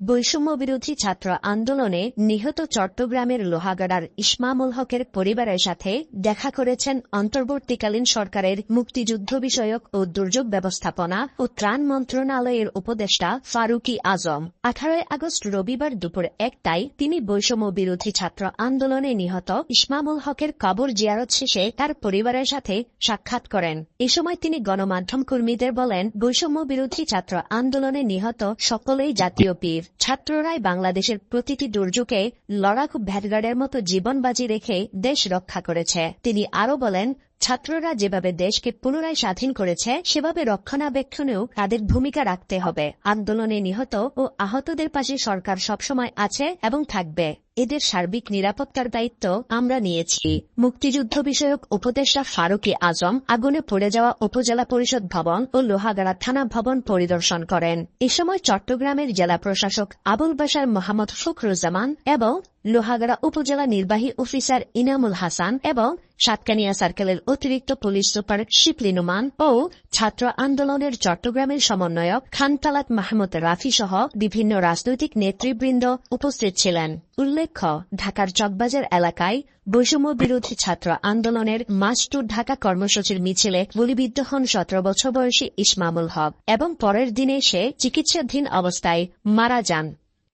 বৈষম্য বিরোধী ছাত্র আন্দোলনে নিহত চট্টগ্রামের লোহাগাড়ার ইসমামুল হকের পরিবারের সাথে দেখা করেছেন অন্তর্বর্তীকালীন সরকারের মুক্তিযুদ্ধ বিষয়ক ও দুর্যোগ ব্যবস্থাপনা ও ত্রাণ মন্ত্রণালয়ের উপদেষ্টা ফারুকি আজম। আঠারোই আগস্ট রবিবার দুপুর একটায় তিনি বৈষম্য বিরোধী ছাত্র আন্দোলনে নিহত ইসমামুল হকের কবর জিয়ারত শেষে তার পরিবারের সাথে সাক্ষাৎ করেন। এ সময় তিনি গণমাধ্যম কর্মীদের বলেন বৈষম্য বিরোধী ছাত্র আন্দোলনে নিহত সকলেই জাতীয় পীর। ছাত্ররাই বাংলাদেশের প্রতিটি দুর্যোগে লড়াকু ভ্যাটগার্ডের মতো জীবন বাজি রেখে দেশ রক্ষা করেছে। তিনি আরও বলেন ছাত্ররা যেভাবে দেশকে পুনরায় স্বাধীন করেছে, সেভাবে রক্ষণাবেক্ষণেও তাদের ভূমিকা রাখতে হবে। আন্দোলনে নিহত ও আহতদের পাশে সরকার সবসময় আছে এবং থাকবে। এদের সার্বিক নিরাপত্তার দায়িত্ব আমরা নিয়েছি। মুক্তিযুদ্ধ বিষয়ক উপদেষ্টা ফারুকি আজম আগুনে পড়ে যাওয়া উপজেলা পরিষদ ভবন ও লোহাগাড়া থানা ভবন পরিদর্শন করেন। এ সময় চট্টগ্রামের জেলা প্রশাসক আবুল বাসার মোহাম্মদ ফখরুজ্জামান এবং লোহাগাড়া উপজেলা নির্বাহী অফিসার ইনামুল হাসান এবং সাতকানিয়া সার্কেলের অতিরিক্ত পুলিশ সুপার শিপলি নুমান ও ছাত্র আন্দোলনের চট্টগ্রামের সমন্বয়ক খানতালাত মাহমুদ রাফি সহ বিভিন্ন রাজনৈতিক নেতৃবৃন্দ উপস্থিত ছিলেন। উল্লেখ্য, ঢাকার চকবাজার এলাকায় বৈষম্য বিরোধী ছাত্র আন্দোলনের মাস্টুর ঢাকা কর্মসূচির মিছিলে গুলিবিদ্ধ হন সতেরো বছর বয়সী ইসমামুল হক এবং পরের দিনে সে চিকিৎসাধীন অবস্থায় মারা যান।